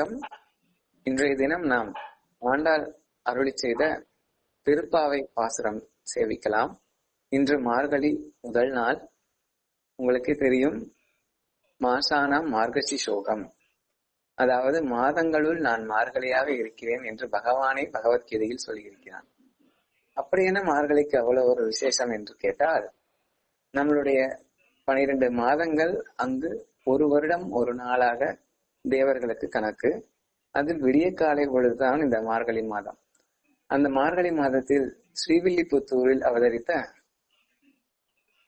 வணக்கம். இன்றைய தினம் நாம் ஆண்டாள் அருளி செய்த திருப்பாவை பாசுரம் சேவிக்கலாம். இன்று மார்கழி முதல் நாள். உங்களுக்கு தெரியும் மாசானாம் மார்கசி சோகம். அதாவது மாதங்களுள் நான் மார்கழியாக இருக்கிறேன் என்று பகவானே பகவத்கீதையில் சொல்லியிருக்கிறான் அப்படி என்ன மார்கழிக்கு அவ்வளவு ஒரு விசேஷம் என்று கேட்டால் நம்மளுடைய பனிரெண்டு மாதங்கள் அங்கு ஒரு வருடம் ஒரு நாளாக தேவர்களுக்கு கணக்கு. அதில் விடிய காலை பொழுதுதான் இந்த மார்கழி மாதம். அந்த மார்கழி மாதத்தில் ஸ்ரீவில்லிபுத்தூரில் அவதரித்த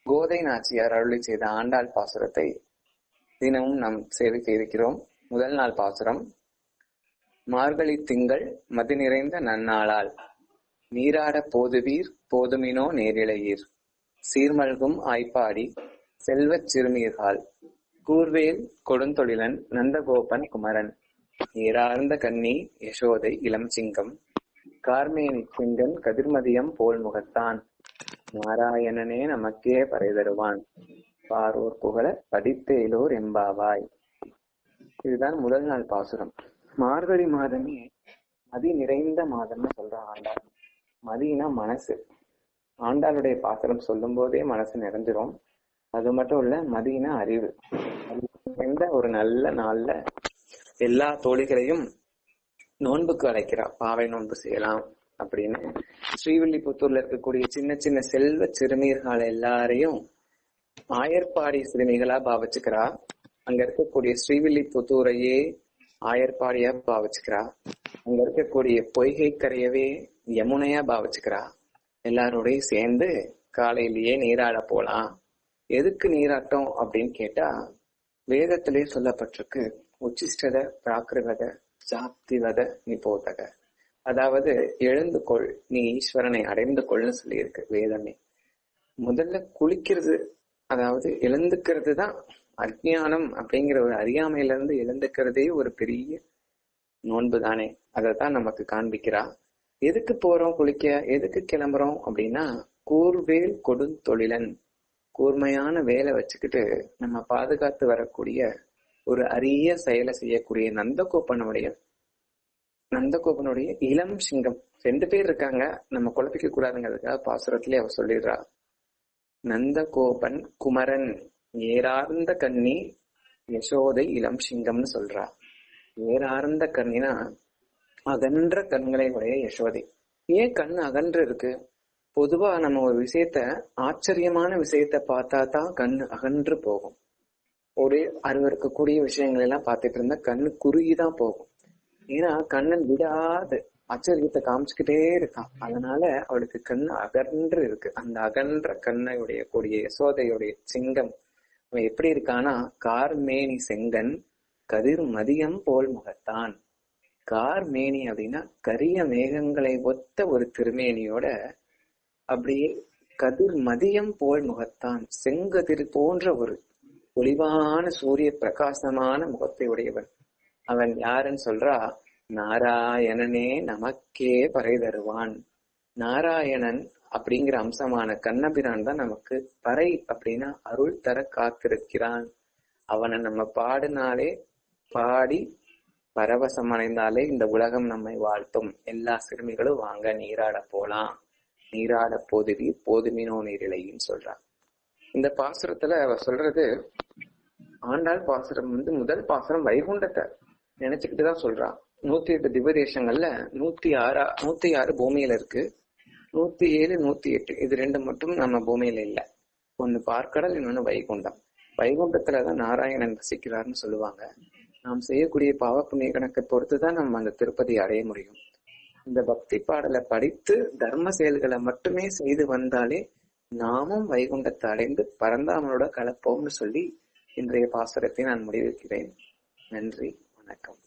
கோதை நாச்சியார் அருளி செய்த ஆண்டாள் பாசுரத்தை தினமும் நாம் சேவிக்க இருக்கிறோம். முதல் நாள் பாசுரம். மார்கழி திங்கள் மதி நிறைந்த நன்னாளால். நீராட போதுவீர் போதுமினோ நேரிழையீர். சீர்மல்கும் ஆய்ப்பாடி செல்வச் சிறுமீர்கள் கூர்வேல் கொடுந்தொழிலன் நந்தகோபன் குமரன். ஏறார்ந்த கண்ணி யசோதை இளம் சிங்கம். கார்மேனி சிங்கன் கதிர்மதியம் போல் முகத்தான். நாராயணனே நமக்கே பறை தருவான் பாரோர் புகழ படித்தேலோர் எம்பாவாய். இதுதான் முதல் நாள் பாசுரம். மார்கழி மாதமே மதி நிறைந்த மாதம்னு சொல்ற ஆண்டாள். மதினா மனசு. ஆண்டாளுடைய பாசுரம் சொல்லும் போதே மனசு நிறைஞ்சிரும். அது மட்டும் இல்ல மதினா அறிவு. எந்த ஒரு நல்ல நாள்ல எல்லா தோழிகளையும் நோன்புக்கு அழைக்கிறா பாவை நோன்பு செய்யலாம் அப்படின்னு. ஸ்ரீவில்லிபுத்தூர்ல இருக்கக்கூடிய சின்ன சின்ன செல்வ சிறுமியர்கள் எல்லாரையும் ஆயர்பாடி சிறுமிகளா பாவிச்சுக்கிறா. அங்க இருக்கக்கூடிய ஸ்ரீவில்லிபுத்தூரையே ஆயர்பாடியா பாவிச்சுக்கிறா. அங்க இருக்கக்கூடிய பொய்கை கரையவே யமுனையா பாவிச்சுக்கிறா. எல்லாரோடையும் சேர்ந்து காலையிலேயே நீராட போலாம். எதுக்கு நீராட்டம் அப்படின்னு கேட்டா வேதத்திலே சொல்லப்பட்டிருக்கு உச்சிஷ்டத பிராகிருவத ஜாப்திவத நிபோதக. அதாவது எழுந்து கொள் நீ ஈஸ்வரனை அடைந்து கொள்னு சொல்லியிருக்கு வேதமே. முதல்ல குளிக்கிறது அதாவது எழுந்துக்கிறது தான் அஜ்ஞானம் அப்படிங்கிற ஒரு அறியாமையில இருந்து எழுந்துக்கிறதே ஒரு பெரிய நோன்பு தானே அதை தான் நமக்கு காண்பிக்கிறா. எதுக்கு போறோம் குளிக்க? எதுக்கு கிளம்புறோம் அப்படின்னா கூர்வேல் கொடுந்தொழிலன். கூர்மையான வேலை வச்சுக்கிட்டு நம்ம பாதுகாத்து வரக்கூடிய ஒரு அரிய செயலை செய்யக்கூடிய நந்தகோப்பனுடைய நந்தகோபனுடைய இளம் சிங்கம். ரெண்டு பேர் இருக்காங்க. நம்ம குழப்பிக்க கூடாதுங்கிறதுக்காக பாசுரத்திலே அவர் சொல்லிடுறா. நந்தகோபன் குமரன் ஏறார்ந்த கண்ணி யசோதை இளம் சிங்கம்னு சொல்றா. ஏறார்ந்த கண்ணினா அகன்ற கண்களை உடைய யசோதை. ஏன் கண் அகன்று இருக்கு? பொதுவா நம்ம ஒரு விஷயத்த ஆச்சரியமான விஷயத்த பார்த்தா தான் கண் அகன்று போகும். ஒரு அருவருக்கக்கூடிய விஷயங்கள் எல்லாம் பார்த்துட்டு இருந்தா கண்ணு குறுகிதான் போகும். ஏன்னா கண்ணன் விடாது ஆச்சரியத்தை காமிச்சுக்கிட்டே இருக்கான். அதனால அவளுக்கு கண் அகன்று இருக்கு. அந்த அகன்ற கண்ணையுடைய கூடிய யசோதையுடைய சிங்கம் அவன் எப்படி இருக்கானா கார்மேனி செங்கன் கதிர் மதியம் போல் முகத்தான். கார்மேனி அப்படின்னா கரிய மேகங்களை ஒத்த ஒரு திருமேனியோட அப்படியே கதிர் மதியம் போல் முகத்தான் செங்கதிர் போன்ற ஒரு ஒளிவான சூரிய பிரகாசமான முகத்தை உடையவன். அவன் யாருன்னு சொல்றா? நாராயணனே நமக்கே பறை தருவான். நாராயணன் அப்படிங்கிற அம்சமான கண்ணபிரான் தான் நமக்கு பறை அப்படின்னா அருள் தர காத்திருக்கிறான். அவனை நம்ம பாடினாலே பாடி பரவசம் அடைந்தாலே இந்த உலகம் நம்மை வாழ்த்தும். எல்லா சிறுமிகளும் வாங்க நீராட போலாம். நீராட போதுவி போதுமினோ நீரிழையின்னு சொல்றான். இந்த பாசுரத்துல அவ சொல்றது ஆண்டாள் பாசுரம் வந்து முதல் பாசுரம் வைகுண்டத்தை நினைச்சுக்கிட்டு தான் சொல்றான். நூத்தி எட்டு திவ்ய தேசங்கள்ல நூத்தி ஆறா நூத்தி ஆறு பூமியில இருக்கு. நூத்தி ஏழு நூத்தி எட்டு. இது ரெண்டு மட்டும் நம்ம பூமியில இல்ல. ஒன்னு பார்க்கடல் இன்னொன்னு வைகுண்டம். வைகுண்டத்துலதான் நாராயணன் வசிக்கிறார்னு சொல்லுவாங்க. நாம் செய்யக்கூடிய பாவ புண்ணிய கணக்கை பொறுத்துதான் நம்ம அந்த திருப்பதி அடைய முடியும். இந்த பக்தி பாடலை படித்து தர்ம செயல்களை மட்டுமே செய்து வந்தாலே நாமும் வைகுண்டத்தை அடைந்து பரந்தாமனோட கலப்போம்னு சொல்லி இன்றைய பாசுரத்தை நான் முடிவிக்கிறேன் நன்றி வணக்கம்.